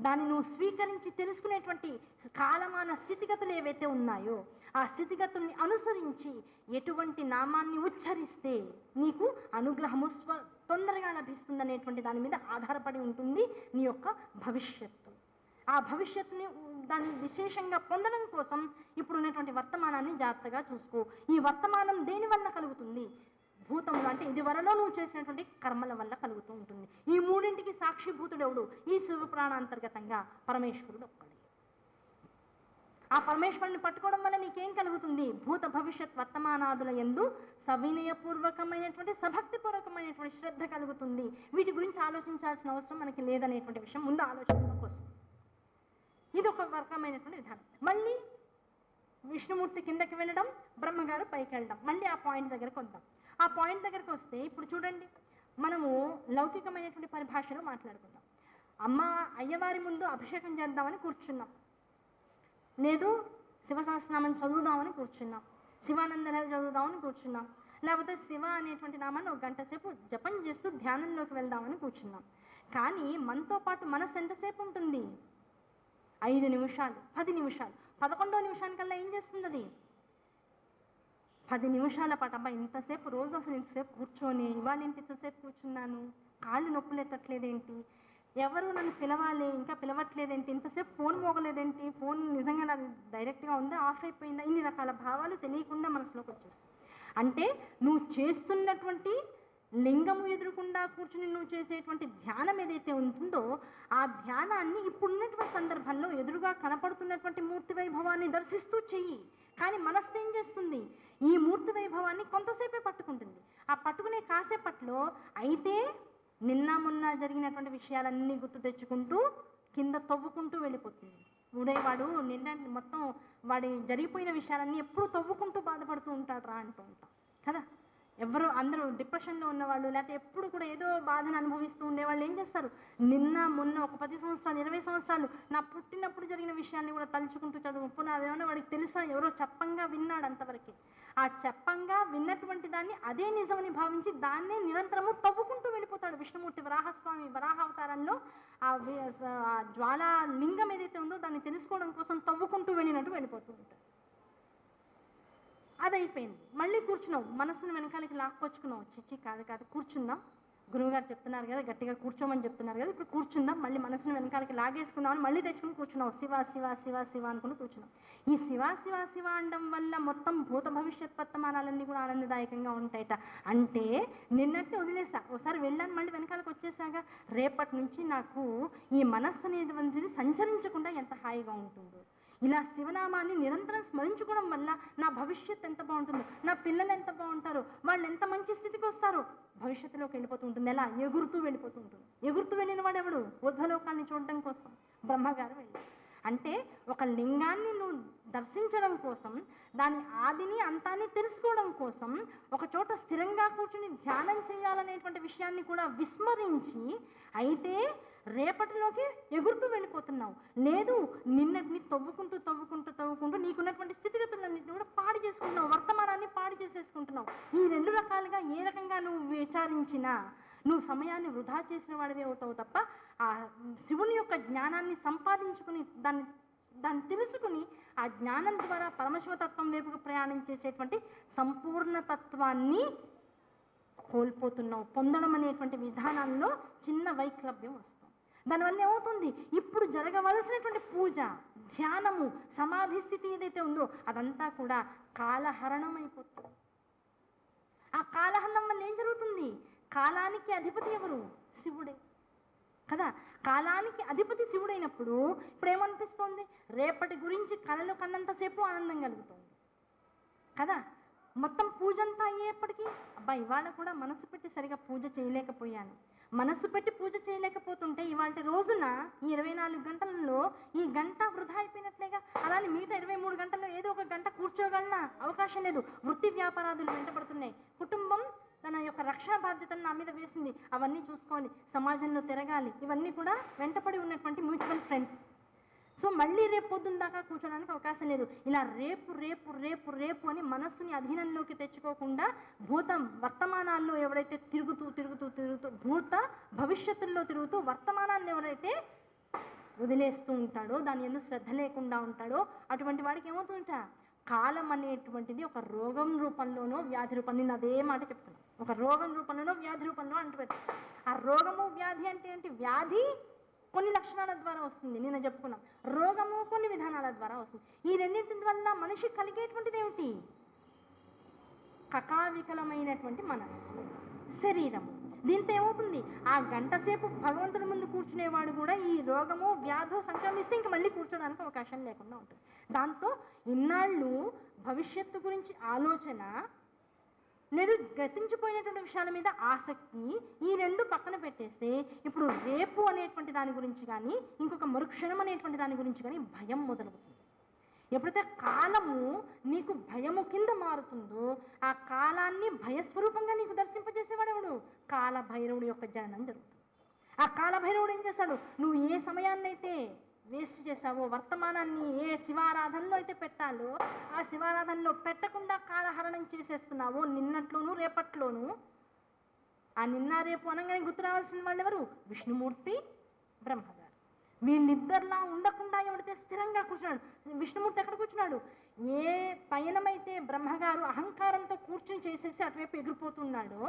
దాన్ని నువ్వు స్వీకరించి తెలుసుకునేటువంటి కాలమాన స్థితిగతులు ఏవైతే ఉన్నాయో ఆ స్థితిగతుల్ని అనుసరించి ఎటువంటి నామాన్ని ఉచ్చరిస్తే నీకు అనుగ్రహము స్వ తొందరగా లభిస్తుందనేటువంటి దాని మీద ఆధారపడి ఉంటుంది నీ యొక్క భవిష్యత్తు. ఆ భవిష్యత్తుని దాన్ని విశేషంగా పొందడం కోసం ఇప్పుడు ఉన్నటువంటి వర్తమానాన్ని జాగ్రత్తగా చూసుకో. ఈ వర్తమానం దేనివల్ల కలుగుతుంది? భూతంలో అంటే ఇది వరలో నువ్వు చేసినటువంటి కర్మల వల్ల కలుగుతూ ఉంటుంది. ఈ మూడింటికి సాక్షిభూతుడెవడు ఈ శివపురాణాంతర్గతంగా పరమేశ్వరుడు ఒక్కడే. ఆ పరమేశ్వరుని పట్టుకోవడం వల్ల నీకేం కలుగుతుంది? భూత భవిష్యత్ వర్తమానాదుల ఎందు సవినయపూర్వకమైనటువంటి సభక్తిపూర్వకమైనటువంటి శ్రద్ధ కలుగుతుంది. వీటి గురించి ఆలోచించాల్సిన అవసరం మనకి లేదనేటువంటి విషయం ముందు ఆలోచనలోకి వస్తుంది. ఇది ఒక రకమైనటువంటి విధానం. మళ్ళీ విష్ణుమూర్తి కిందకి వెళ్ళడం బ్రహ్మగారు పైకి వెళ్ళడం మళ్ళీ ఆ పాయింట్ దగ్గరకు వద్దాం ఆ పాయింట్ దగ్గరకు వస్తే ఇప్పుడు చూడండి మనము లౌకికమైనటువంటి పరిభాషలో మాట్లాడుకుందాం. అమ్మ అయ్యవారి ముందు అభిషేకం చేద్దామని కూర్చున్నాం. లేదు శివసహస్రనామం చదువుదామని కూర్చున్నాం. శివానందరాజు చదువుదామని కూర్చున్నాం. లేకపోతే శివ అనేటువంటి నామాన్ని ఒక గంట సేపు జపం చేస్తూ ధ్యానంలోకి వెళ్దామని కూర్చున్నాం. కానీ మనతో పాటు మనసు ఎంతసేపు ఉంటుంది? ఐదు నిమిషాలు పది నిమిషాలు పదకొండో నిమిషానికల్లా ఏం చేస్తుంది అది? పది నిమిషాల పాటు అబ్బా ఇంతసేపు రోజు అసలు ఇంతసేపు కూర్చొని ఇవాళ ఏంటి ఇంతసేపు కూర్చున్నాను? కాళ్ళు నొప్పులు ఎత్తట్లేదేంటి ఎవరు నన్ను పిలవాలి? ఇంకా పిలవట్లేదేంటి? ఇంతసేపు ఫోన్ మోగలేదేంటి? ఫోన్ నిజంగా నాది డైరెక్ట్గా ఉందా? ఆఫ్ అయిపోయిందా? ఇన్ని రకాల భావాలు తెలియకుండా మనసులోకి వచ్చేస్తాయి. అంటే నువ్వు చేస్తున్నటువంటి లింగము ఎదురుకుండా కూర్చుని నువ్వు చేసేటువంటి ధ్యానం ఏదైతే ఉంటుందో ఆ ధ్యానాన్ని ఇప్పుడున్నటువంటి సందర్భంలో ఎదురుగా కనపడుతున్నటువంటి మూర్తి వైభవాన్ని దర్శిస్తూ చెయ్యి. కానీ మనస్సు ఏం చేస్తుంది? ఈ మూర్తి వైభవాన్ని కొంతసేపే పట్టుకుంటుంది. ఆ పట్టుకునే కాసేపట్లో అయితే నిన్న మొన్న జరిగినటువంటి విషయాలన్నీ గుర్తు తెచ్చుకుంటూ కింద తవ్వుకుంటూ వెళ్ళిపోతుంది. ఉండేవాడు నిన్న మొత్తం వాడి జరిగిపోయిన విషయాలన్నీ ఎప్పుడు తవ్వుకుంటూ బాధపడుతూ ఉంటాడు రా అంటూ ఉంటాం కదా? ఎవరు అందరూ డిప్రెషన్లో ఉన్నవాళ్ళు లేకపోతే ఎప్పుడు కూడా ఏదో బాధను అనుభవిస్తూ ఉండేవాళ్ళు ఏం చేస్తారు? నిన్న మొన్న ఒక పది సంవత్సరాలు ఇరవై సంవత్సరాలు నా పుట్టినప్పుడు జరిగిన విషయాన్ని కూడా తలుచుకుంటూ చదువు. ఇప్పుడు అదేమన్నా వాడికి తెలుసా? ఎవరో చెప్పంగా విన్నాడు అంతవరకు. ఆ చెప్పంగా విన్నటువంటి దాన్ని అదే నిజమని భావించి దాన్నే నిరంతరము తవ్వుకుంటూ వెళ్ళిపోతాడు విష్ణుమూర్తి వరాహస్వామి వరాహ అవతారంలో ఆ ఆ జ్వాలా లింగం ఏదైతే ఉందో దాన్ని తెలుసుకోవడం కోసం తవ్వుకుంటూ వెళ్ళినట్టు వెళ్ళిపోతూ ఉంటాడు. అది అయిపోయింది మళ్ళీ కూర్చున్నావు మనసును వెనకాలకి లాక్కొచ్చుకున్నావు చిచ్చి కాదు కాదు కూర్చుందాం. గురువుగారు చెప్తున్నారు కదా గట్టిగా కూర్చోమని చెప్తున్నారు కదా ఇప్పుడు కూర్చుందాం. మళ్ళీ మనసును వెనకాలకి లాగేసుకుందామని మళ్ళీ తెచ్చుకుని కూర్చున్నావు శివ శివ శివ శివ అనుకుని కూర్చున్నావు ఈ శివ శివ శివ అనడం వల్ల మొత్తం భూత భవిష్యత్ వర్తమానాలన్నీ కూడా ఆనందదాయకంగా ఉంటాయట. అంటే నిన్నట్టు వదిలేసా. ఒకసారి వెళ్ళాను మళ్ళీ వెనకాలకు వచ్చేసాగా రేపటి నుంచి నాకు ఈ మనస్సు అనేది సంచరించకుండా ఎంత హాయిగా ఉంటుందో. ఇలా శివనామాన్ని నిరంతరం స్మరించుకోవడం వల్ల నా భవిష్యత్ ఎంత బాగుంటుందో నా పిల్లలు ఎంత బాగుంటారో వాళ్ళు ఎంత మంచి స్థితికి వస్తారో భవిష్యత్తులోకి వెళ్ళిపోతూ ఉంటుంది. ఎలా? ఎగురుతూ వెళ్ళిపోతూ ఉంటుంది. ఎగురుతూ వెళ్ళిన వాడు ఎవడు? ఊర్ధ్వలోకాన్ని చూడడం కోసం బ్రహ్మగారు వెళ్ళి అంటే ఒక లింగాన్ని నువ్వు దర్శించడం కోసం దాని ఆదిని అంతాన్ని తెలుసుకోవడం కోసం ఒక చోట స్థిరంగా కూర్చుని ధ్యానం చేయాలనేటువంటి విషయాన్ని కూడా విస్మరించి అయితే రేపటిలోకి ఎగురుతూ వెళ్ళిపోతున్నావు. లేదు నిన్నటిని తవ్వుకుంటూ తవ్వుకుంటూ తవ్వుకుంటూ నీకున్నటువంటి స్థితిగతులన్నింటినీ కూడా పాడు చేసుకుంటున్నావు. వర్తమానాన్ని పాడు చేసేసుకుంటున్నావు. ఈ రెండు రకాలుగా ఏ రకంగా నువ్వు విచారించినా నువ్వు సమయాన్ని వృధా చేసిన వాడివే అవుతావు తప్ప ఆ శివుని యొక్క జ్ఞానాన్ని సంపాదించుకుని దాన్ని దాన్ని తెలుసుకుని ఆ జ్ఞానం ద్వారా పరమశివతత్వం వైపుకు ప్రయాణం చేసేటువంటి సంపూర్ణ తత్వాన్ని కోల్పోతున్నావు. పొందడం అనేటువంటి విధానాల్లో చిన్న వైక్లభ్యం వస్తుంది. దానివల్ల ఏమవుతుంది? ఇప్పుడు జరగవలసినటువంటి పూజ ధ్యానము సమాధి స్థితి ఏదైతే ఉందో అదంతా కూడా కాలహరణం అయిపోతుంది ఆ కాలహరణం వల్ల ఏం జరుగుతుంది? కాలానికి అధిపతి ఎవరు? శివుడే. కదా? కాలానికి అధిపతి శివుడైనప్పుడు ఇప్పుడు ఏమనిపిస్తోంది? రేపటి గురించి కళలు కన్నంతసేపు ఆనందం కలుగుతుంది. కదా? మొత్తం పూజ అంతా అయ్యేప్పటికీ అబ్బా ఇవాళ కూడా మనసు పెట్టి సరిగా పూజ చేయలేకపోయాను. మనసు పెట్టి పూజ చేయలేకపోతుంటే ఇవాళ రోజున ఈ ఇరవై నాలుగు గంటలలో ఈ గంట వృధా అయిపోయినట్లేగా? అలానే మిగతా ఇరవై మూడు గంటల్లో ఏదో ఒక గంట కూర్చోగలన అవకాశం లేదు. వృత్తి వ్యాపారాదులు వెంటబడుతున్నాయి. కుటుంబం తన యొక్క రక్షణ బాధ్యతను నా మీద వేసింది. అవన్నీ చూసుకోవాలి. సమాజంలో తిరగాలి. ఇవన్నీ కూడా వెంటపడి ఉన్నటువంటి మ్యూచువల్ ఫ్రెండ్స్. సో మళ్ళీ రేపు పొద్దున్న దాకా కూర్చోడానికి అవకాశం లేదు. ఇలా రేపు రేపు రేపు రేపు అని మనస్సుని అధీనంలోకి తెచ్చుకోకుండా భూతం వర్తమానాల్లో ఎవరైతే తిరుగుతూ తిరుగుతూ తిరుగుతూ భూత భవిష్యత్తుల్లో తిరుగుతూ వర్తమానాన్ని ఎవరైతే వదిలేస్తూ ఉంటాడో దాని ఎందుకు శ్రద్ధ లేకుండా ఉంటాడో అటువంటి వాడికి ఏమవుతుంట కాలం అనేటువంటిది ఒక రోగం రూపంలోనో వ్యాధి రూపంలో నేను అదే మాట చెప్తున్నాను ఒక రోగం రూపంలోనో వ్యాధి రూపంలో అంటుపెట్టు. ఆ రోగము వ్యాధి అంటే ఏంటి? వ్యాధి కొన్ని లక్షణాల ద్వారా వస్తుంది. నేను చెప్పుకున్నాం. రోగము కొన్ని విధానాల ద్వారా వస్తుంది. ఈ రెండింటి వల్ల మనిషి కలిగేటువంటిది ఏమిటి? కకావికలమైనటువంటి మనస్సు. శరీరము. దీంతో ఏమవుతుంది? ఆ గంటసేపు భగవంతుడి ముందు కూర్చునేవాడు కూడా ఈ రోగము వ్యాధో సంక్రమిస్తే ఇంక మళ్ళీ కూర్చోడానికి అవకాశం లేకుండా ఉంటుంది. దాంతో ఇన్నాళ్ళు భవిష్యత్తు గురించి ఆలోచన లేదు గతించిపోయినటువంటి విషయాల మీద ఆసక్తి ఈ రెండు పక్కన పెట్టేస్తే ఇప్పుడు రేపు అనేటువంటి దాని గురించి కానీ ఇంకొక మరుక్షణం అనేటువంటి దాని గురించి కానీ భయం మొదలవుతుంది. ఎప్పుడైతే కాలము నీకు భయము కింద మారుతుందో ఆ కాలాన్ని భయస్వరూపంగా నీకు దర్శింపజేసేవాడెవడు కాల భైరవుడి యొక్క జననం జరుగుతుంది. ఆ కాల భైరవుడు ఏం చేస్తాడు? నువ్వు ఏ సమయాన్నైతే వేస్ట్ చేసావో వర్తమానాన్ని ఏ శివారాధనలో అయితే పెట్టాలో ఆ శివారాధనలో పెట్టకుండా కాలహరణం చేసేస్తున్నావో నిన్నట్లోనూ రేపట్లోనూ? ఆ నిన్న రేపు అనగానే గుర్తు రావాల్సిన వాళ్ళు ఎవరు విష్ణుమూర్తి బ్రహ్మగారు. వీళ్ళిద్దరిలా ఉండకుండా ఎవడైతే స్థిరంగా కూర్చున్నాడు విష్ణుమూర్తి ఎక్కడ కూర్చున్నాడు? ఏ పయనమైతే బ్రహ్మగారు అహంకారంతో కూర్చుని చేసేసి అటువైపు ఎగిరిపోతున్నాడో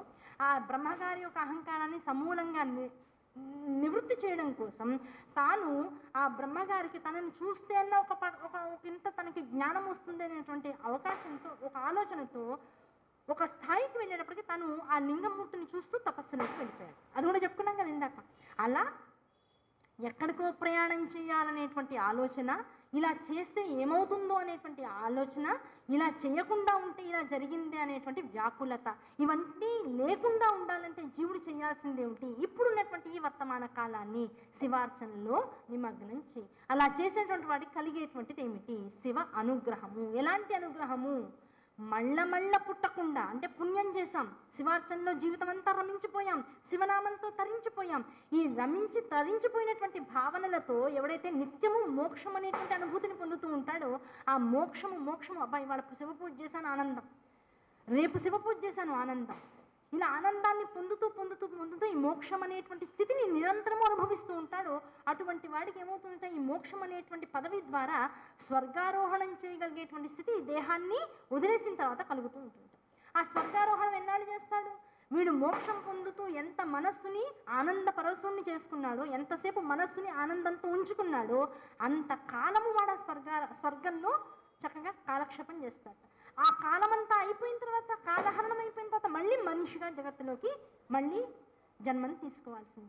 ఆ బ్రహ్మగారి యొక్క అహంకారాన్ని సమూలంగా చేయడం కోసం తాను ఆ బ్రహ్మగారికి తనని చూస్తే అన్న ఒక ప- ఒక ఒక ఇంత తనకి జ్ఞానం వస్తుంది అనేటువంటి అవకాశంతో ఒక ఆలోచనతో ఒక స్థాయికి వెళ్ళేటప్పటికి తను ఆ లింగమూర్తిని చూస్తూ తపస్సులోకి వెళ్ళిపోయాడు. అది కూడా చెప్పుకున్నాం కదా ఇందాక. అలా ఎక్కడికో ప్రయాణం చేయాలనేటువంటి ఆలోచన ఇలా చేస్తే ఏమవుతుందో అనేటువంటి ఆలోచన ఇలా చేయకుండా ఉంటే ఇలా జరిగింది అనేటువంటి వ్యాకులత ఇవన్నీ లేకుండా ఉండాలంటే జీవుడు చేయాల్సింది ఏమిటి? ఈ వర్తమాన కాలాన్ని శివార్చనలో నిమగ్నం చేయి. అలా చేసేటువంటి వాడికి కలిగేటువంటిది ఏమిటి? శివ అనుగ్రహము. ఎలాంటి అనుగ్రహము? మళ్ళ మళ్ళ పుట్టకుండా అంటే పుణ్యం చేశాం. శివార్చనలో జీవితం అంతా రమించిపోయాం. శివనామంతో తరించిపోయాం. ఈ రమించి తరించిపోయినటువంటి భావనలతో ఎవడైతే నిత్యము మోక్షం అనేటువంటి అనుభూతిని పొందుతూ ఉంటాడో ఆ మోక్షము మోక్షము. అబ్బాయి వాళ్ళ శివ పూజ చేశాను ఆనందం. రేపు శివ పూజ చేశాను ఆనందం. ఇలా ఆనందాన్ని పొందుతూ పొందుతూ పొందుతూ ఈ మోక్షం అనేటువంటి స్థితిని నిరంతరం అనుభవిస్తూ ఉంటాడో అటువంటి వాడికి ఏమవుతుందంటే ఈ మోక్షం అనేటువంటి పదవి ద్వారా స్వర్గారోహణం చేయగలిగేటువంటి స్థితి దేహాన్ని వదిలేసిన తర్వాత కలుగుతూ ఉంటుంది. ఆ స్వర్గారోహణం ఎన్నాళ్ళు చేస్తాడు? వీడు మోక్షం పొందుతూ ఎంత మనస్సుని ఆనంద పరవశుణ్ణి చేసుకున్నాడో ఎంతసేపు మనస్సుని ఆనందంతో ఉంచుకున్నాడో అంత కాలము వాడు ఆ స్వర్గ స్వర్గంలో చక్కగా కాలక్షేపం చేస్తాడు. ఆ కాలమంతా అయిపోయిన తర్వాత కాలహరణం అయిపోయిన తర్వాత మళ్ళీ మనిషిగా జగత్తులోకి మళ్ళీ జన్మను తీసుకోవాల్సింది.